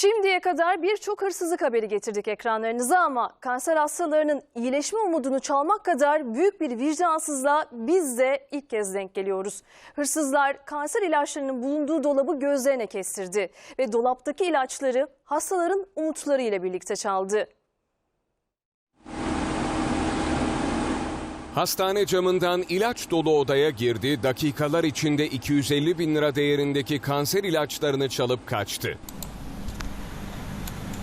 Şimdiye kadar birçok hırsızlık haberi getirdik ekranlarınıza ama kanser hastalarının iyileşme umudunu çalmak kadar büyük bir vicdansızlığa biz de ilk kez denk geliyoruz. Hırsızlar kanser ilaçlarının bulunduğu dolabı gözlerine kestirdi ve dolaptaki ilaçları hastaların umutları ile birlikte çaldı. Hastane camından ilaç dolu odaya girdi, dakikalar içinde 250 bin lira değerindeki kanser ilaçlarını çalıp kaçtı.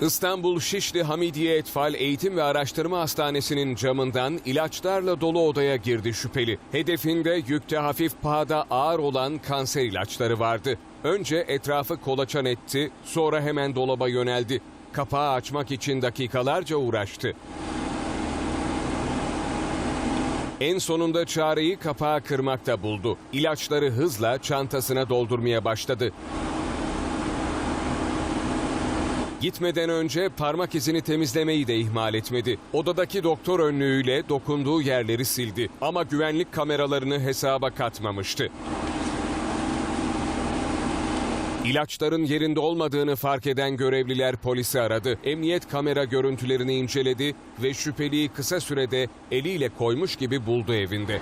İstanbul Şişli Hamidiye Etfal Eğitim ve Araştırma Hastanesi'nin camından ilaçlarla dolu odaya girdi şüpheli. Hedefinde yükte hafif pahada ağır olan kanser ilaçları vardı. Önce etrafı kolaçan etti, sonra hemen dolaba yöneldi. Kapağı açmak için dakikalarca uğraştı. En sonunda çareyi kapağı kırmakta buldu. İlaçları hızla çantasına doldurmaya başladı. Gitmeden önce parmak izini temizlemeyi de ihmal etmedi. Odadaki doktor önlüğüyle dokunduğu yerleri sildi ama güvenlik kameralarını hesaba katmamıştı. İlaçların yerinde olmadığını fark eden görevliler polisi aradı. Emniyet kamera görüntülerini inceledi ve şüpheliyi kısa sürede eliyle koymuş gibi buldu evinde.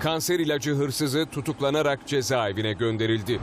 Kanser ilacı hırsızı tutuklanarak cezaevine gönderildi.